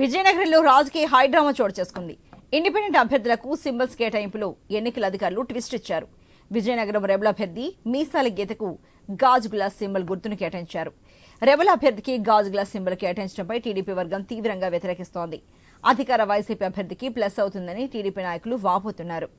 విజయనగరంలో రాజకీయ హైడ్రామా చోటు చేసుకుంది. ఇండిపెండెంట్ అభ్యర్థులకు సింబల్స్ కేటాయింపులో ఎన్నికల అధికారులు ట్విస్ట్ ఇచ్చారు. విజయనగరం రెబల్ అభ్యర్థి మీసాల గీతకు గాజు గ్లాస్ సింబల్ గుర్తును కేటాయించారు. రెబల్ అభ్యర్థికి గాజు గ్లాస్ సింబల్ కేటాయించడంపై టీడీపీ వర్గం తీవ్రంగా వ్యతిరేకిస్తోంది. అధికార వైసీపీ అభ్యర్థికి ప్లస్ అవుతుందని టీడీపీ నాయకులు వాపోతున్నారు.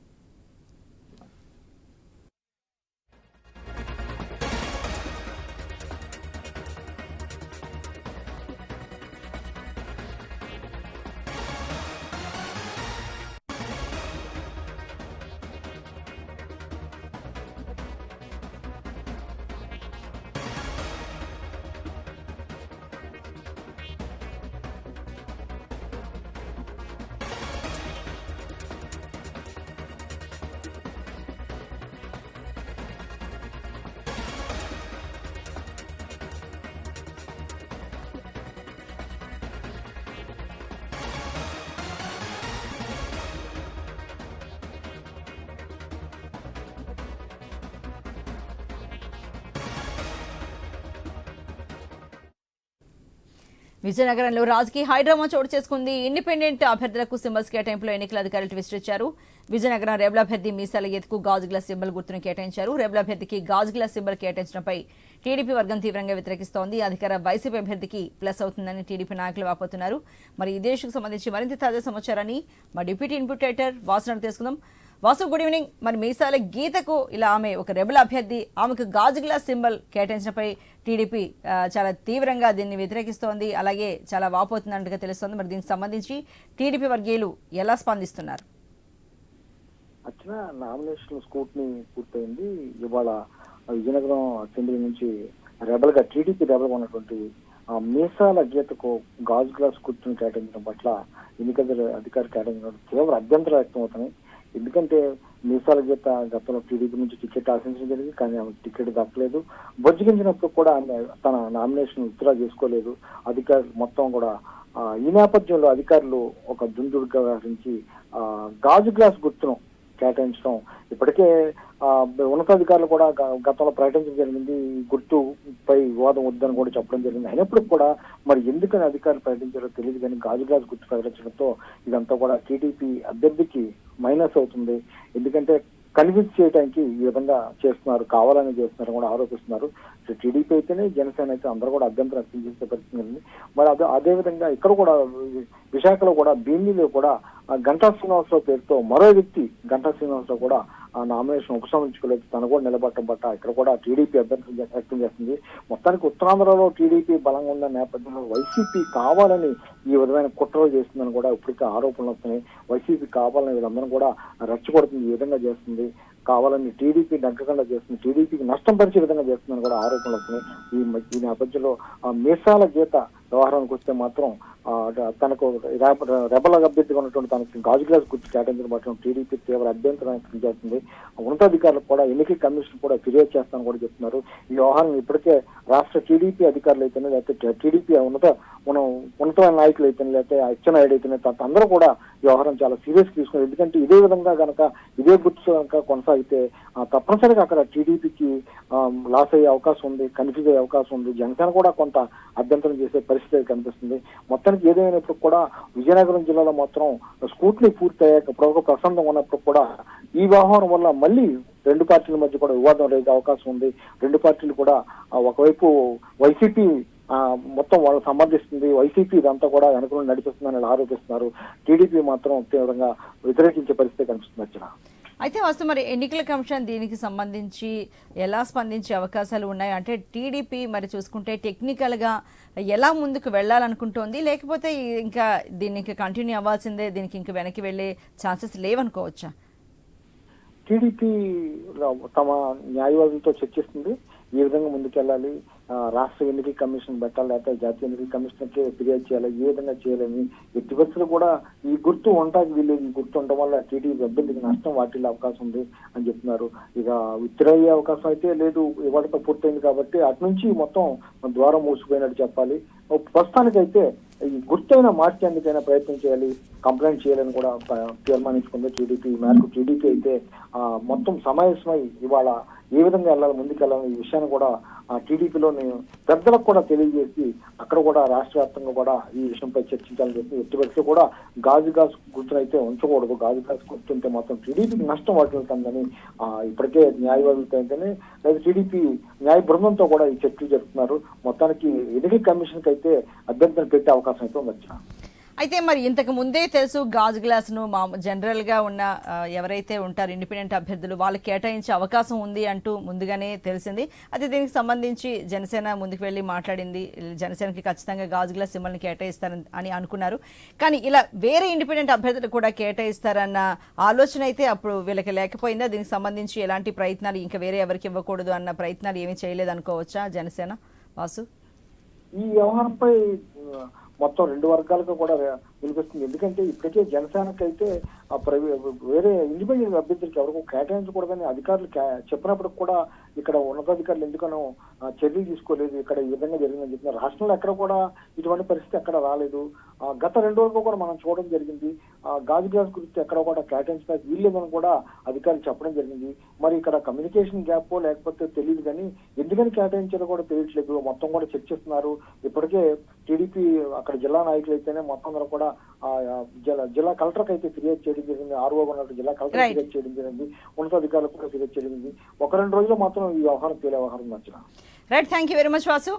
విజయనగరంలో రాజకీయ హైడ్రామా చోటు చేసుకుంది. ఇండిపెండెంట్ అభ్యర్థులకు సింబల్స్ కేటాయింపులో ఎన్నికల అధికారులు ట్విస్ట్ ఇచ్చారు. విజయనగరం రెబల్ అభ్యర్థి మీసాల ఎత్తుకు గాజుగిల గ్లాస్ సింబల్ గుర్తును కేటాయించారు. రెబల్ అభ్యర్థికి గాజు గ్లాస్ సింబల్ కేటాయించడంపై టీడీపీ వర్గం తీవ్రంగా వ్యతిరేకిస్తోంది. అధికార వైసీపీ అభ్యర్థికి ప్లస్ అవుతుందని టీడీపీ నాయకులు వాపోతున్నారు. మరి ఈ దేశకు సంబంధించి మరింత తాజా సమాచారాన్ని మా డిప్యూటీ ఇన్పుటేటర్ ఎడిటర్ తెలుసుకుందాం. Vasu good evening. మరి మీసాల గీతకు ఇలా ఆమె ఒక రెబల్ అభ్యర్థి ఆమెకు గాజు గ్లాస్ సింబల్ కేటాయించడంపై టీడీపీ చాలా తీవ్రంగా దీన్ని వ్యతిరేకిస్తోంది. అలాగే చాలా వాపోతున్నట్టుగా తెలుస్తోంది. మరి దీనికి సంబంధించి టీడీపీ వర్గీయులు ఎలా స్పందిస్తున్నారు? వచ్చిన నామినేషన్ స్కూట్ని పూర్తయింది. ఇవాళ విజయనగరం అసెంబ్లీ నుంచి రెబల్గా టీడీపీ రెబల్గా ఉన్నటువంటి ఆ మీసాల గీతకు గాజు గ్లాస్ కూర్చుని కేటాయించడం పట్ల ఎన్నికల అధికారి కేటాయించడం తీవ్ర అభ్యంతరం వ్యక్తం అవుతున్నాయి ఎందుకంటే మీసాల గీత గతంలో టీడీపీ నుంచి టికెట్ ఆశించడం జరిగింది కానీ ఆమె టికెట్ దక్కలేదు. బొజ్జగించినప్పుడు కూడా ఆమె తన నామినేషన్ విత్డ్రా చేసుకోలేదు. అధికారులు మొత్తం కూడా ఈ నేపథ్యంలో అధికారులు ఒక దుందుడుగా వ్యవహరించి గాజు గ్లాస్ గుర్తును కేటాయించడం. ఇప్పటికే ఉన్నతాధికారులు కూడా గతంలో ప్రకటించడం జరిగింది. ఈ గుర్తుపై వివాదం వద్దని కూడా చెప్పడం జరిగింది. అయినప్పటికీ కూడా మరి ఎందుకని అధికారులు ప్రకటించారో తెలియదు కానీ గాజు గుర్తు ప్రకటించడంతో ఇదంతా కూడా టీడీపీ అభ్యర్థికి మైనస్ అవుతుంది. ఎందుకంటే కన్విన్స్ చేయడానికి ఈ విధంగా చేస్తున్నారు కావాలని చేస్తున్నారు కూడా ఆరోపిస్తున్నారు. సో టీడీపీ అయితేనే జనసేన అయితే అందరూ కూడా అభ్యంతరం వ్యక్తం చేసే పరిస్థితి ఉంది. మరి అదే అదే విధంగా ఇక్కడ కూడా విశాఖలో కూడా భీమిలో కూడా గంటా శ్రీనివాసరావు పేరుతో మరో వ్యక్తి గంటా శ్రీనివాసరావు కూడా నామినేషన్ ఉపసంహరించుకోలేదు తను కూడా నిలబడటం పట్ల ఇక్కడ కూడా టీడీపీ అభ్యంతరం వ్యక్తం చేస్తుంది. మొత్తానికి ఉత్తరాంధ్రలో టీడీపీ బలంగా ఉన్న నేపథ్యంలో వైసీపీ కావాలని ఈ విధమైన కుట్రలు చేస్తుందని కూడా ఇప్పటికే ఆరోపణలు వస్తున్నాయి. వైసీపీ కావాలని వీళ్ళందరూ కూడా రెచ్చగొడుతుంది. ఈ విధంగా చేస్తుంది. కావాలని టీడీపీ నగ్గకుండా చేస్తుంది. టీడీపీకి నష్టం పరిచే విధంగా చేస్తుందని కూడా ఆరోపణలు వస్తున్నాయి. ఈ ఈ నేపథ్యంలో ఆ మీసాల గీత వ్యవహారానికి వస్తే మాత్రం తనకు రెబ- రెబల్ అభ్యర్థిగా ఉన్నటువంటి తనకి గాజు గ్లాస్ గుర్తు కేటాయించడం పట్ల టీడీపీ తీవ్ర అభ్యంతరం చేస్తుంది. ఉన్నతాధికారులు కూడా ఎన్నికల కమిషన్ కూడా ఫిర్యాదు చేస్తానని కూడా చెప్తున్నారు. ఈ వ్యవహారం ఇప్పటికే రాష్ట్ర టీడీపీ అధికారులు అయితేనే లేకపోతే టీడీపీ ఉన్నత మనం ఉన్నతమైన నాయకులు అయితేనే లేకపోతే అచ్చెన్నాయుడు అయితేనే త- అందరూ కూడా వ్యవహారం చాలా సీరియస్ తీసుకున్నారు. ఎందుకంటే ఇదే విధంగా గనక ఇదే గుర్తు కనుక కొనసాగితే తప్పనిసరిగా అక్కడ టీడీపీకి లాస్ అయ్యే అవకాశం ఉంది కన్ఫ్యూజ్ అయ్యే అవకాశం ఉంది. జనసేన కూడా కొంత అభ్యంతరం చేసే పరిస్థితి కనిపిస్తుంది. మొత్తానికి ఏదైనప్పుడు కూడా విజయనగరం జిల్లాలో మాత్రం స్కూట్ని పూర్తయ్యాక ప్రముఖ ప్రసంగం ఉన్నప్పుడు కూడా ఈ వ్యవహారం వల్ల మళ్ళీ రెండు పార్టీల మధ్య కూడా వివాదం రేగే అవకాశం ఉంది. రెండు పార్టీలు కూడా ఒకవైపు వైసీపీ మొత్తం వాళ్ళు సమర్థిస్తుంది వైసీపీ ఇదంతా కూడా వెనుక నడిపిస్తుందని ఆరోపిస్తున్నారు. టీడీపీ మాత్రం తీవ్రంగా వ్యతిరేకించే పరిస్థితి కనిపిస్తుంది వచ్చిన అయితే వస్తు మరి ఎన్నికల కమిషన్ దీనికి సంబంధించి ఎలా స్పందించే అవకాశాలు ఉన్నాయి? అంటే టీడీపీ మరి చూసుకుంటే టెక్నికల్గా ఎలా ముందుకు వెళ్ళాలనుకుంటోంది? లేకపోతే ఈ- ఇంకా దీన్ని ఇంకా కంటిన్యూ అవ్వాల్సిందే దీనికి ఇంకా వెనక్కి వెళ్ళే ఛాన్సెస్ లేవనుకోవచ్చా? టీడీపీ తమ న్యాయవాదులతో చర్చిస్తుంది. ఏ విధంగా ముందుకెళ్ళాలి. రాష్ట్ర ఎన్నికల కమిషన్ పెట్టాలి లేకపోతే జాతీయ ఎన్నికల కమిషన్కి ఫిర్యాదు చేయాలి ఏ విధంగా చేయాలని ఎట్టి కూడా ఈ గుర్తు ఉండటానికి వీళ్ళు ఈ గుర్తు ఉండడం వల్ల టీడీపీ అభ్యర్థికి నష్టం వాటిల్లే అవకాశం ఉంది అని చెప్తున్నారు. ఇక విత్డ్రా అవకాశం అయితే లేదు. ఇవాళతో పూర్తయింది కాబట్టి అటు నుంచి మొత్తం ద్వారం మూసిపోయినట్టు చెప్పాలి. ప్రస్తుతానికైతే ఈ గుర్తైన మార్చేందుకైనా ప్రయత్నం చేయాలి కంప్లైంట్ చేయాలని కూడా తీర్మానించుకుంది టీడీపీ. ఈ మేరకు టీడీపీ అయితే మొత్తం సమావేశమై ఇవాళ ఏ విధంగా వెళ్ళాలి ముందుకు వెళ్ళాలి ఈ విషయాన్ని కూడా టీడీపీలో నేను పెద్దలకు కూడా తెలియజేసి అక్కడ కూడా రాష్ట్ర వ్యాప్తంగా కూడా ఈ విషయంపై చర్చించాలని చెప్పి ఎట్టి పరిస్థితి కూడా గాజు గాజు గుర్తునైతే ఉంచకూడదు. గాజు గాజు గుర్తుంటే మాత్రం టీడీపీకి నష్టం వాటిల్తుందని ఇప్పటికే న్యాయవాదులతో అయితేనే లేదా టీడీపీ న్యాయ బృందంతో కూడా ఈ చర్చలు జరుపుతున్నారు. మొత్తానికి ఎన్నికల కమిషన్కి అయితే అభ్యంతరం పెట్టే అవకాశం అయితే ఉంది. అయితే మరి ఇంతకు ముందే తెలుసు గాజు గ్లాస్ను మా జనరల్గా ఉన్న ఎవరైతే ఉంటారు ఇండిపెండెంట్ అభ్యర్థులు వాళ్ళు కేటాయించే అవకాశం ఉంది అంటూ ముందుగానే తెలిసింది. అయితే దీనికి సంబంధించి జనసేన ముందుకు వెళ్ళి మాట్లాడింది. జనసేనకి ఖచ్చితంగా గాజు గ్లాస్ మిమ్మల్ని కేటాయిస్తారని అని అనుకున్నారు. కానీ ఇలా వేరే ఇండిపెండెంట్ అభ్యర్థులు కూడా కేటాయిస్తారన్న ఆలోచన అయితే అప్పుడు వీళ్ళకి లేకపోయిందా? దీనికి సంబంధించి ఎలాంటి ప్రయత్నాలు ఇంకా వేరే ఎవరికి ఇవ్వకూడదు అన్న ప్రయత్నాలు ఏమీ చేయలేదు అనుకోవచ్చా జనసేన? వాసు? ఈ వ్యవహారంపై మొత్తం రెండు వర్గాలకు కూడా వినిపిస్తుంది. ఎందుకంటే ఇప్పటికే జనసేనకైతే ఆ ప్రైవే వేరే ఇండిపెండెంట్ అభ్యర్థులకు ఎవరికో కేటాయించకూడదని అధికారులు చెప్పినప్పటికి కూడా ఇక్కడ ఉన్నతాధికారులు ఎందుకనో చర్యలు తీసుకోలేదు ఇక్కడ ఈ విధంగా జరిగిందని చెప్తున్నారు రాష్ట్రంలో ఎక్కడ కూడా ఇటువంటి పరిస్థితి ఎక్కడ రాలేదు. గత రెండు రోజులు కూడా మనం చూడడం జరిగింది. ఆ, గాజు గ్యాస్ గురించి ఎక్కడ కూడా కేటాయించడానికి వీల్లేదని కూడా అధికారులు చెప్పడం జరిగింది. మరి ఇక్కడ కమ్యూనికేషన్ గ్యాప్ లేకపోతే తెలియదు కానీ ఎందుకని కేటాయించారో కూడా తెలియట్లేదు. మొత్తం కూడా చర్చిస్తున్నారు ఇప్పటికే టీడీపీ అక్కడ జిల్లా నాయకులు అయితేనే మొత్తం అందరూ కూడా జిల్లా జిల్లా కలెక్టర్కి అయితే ఫిర్యాదు చేయడం జరిగింది ఆర్ఓ ఉన్నట్టు జిల్లా కలెక్టర్. ఫిర్యాదు చేయడం జరిగింది ఉన్నతాధికారులకు కూడా ఫిర్యాదు చేయడం జరిగింది. ఒక రెండు రోజుల్లో మాత్రం ఈ వ్యవహారం తేలే వ్యవహారం నచ్చిన right thank you very much Vasu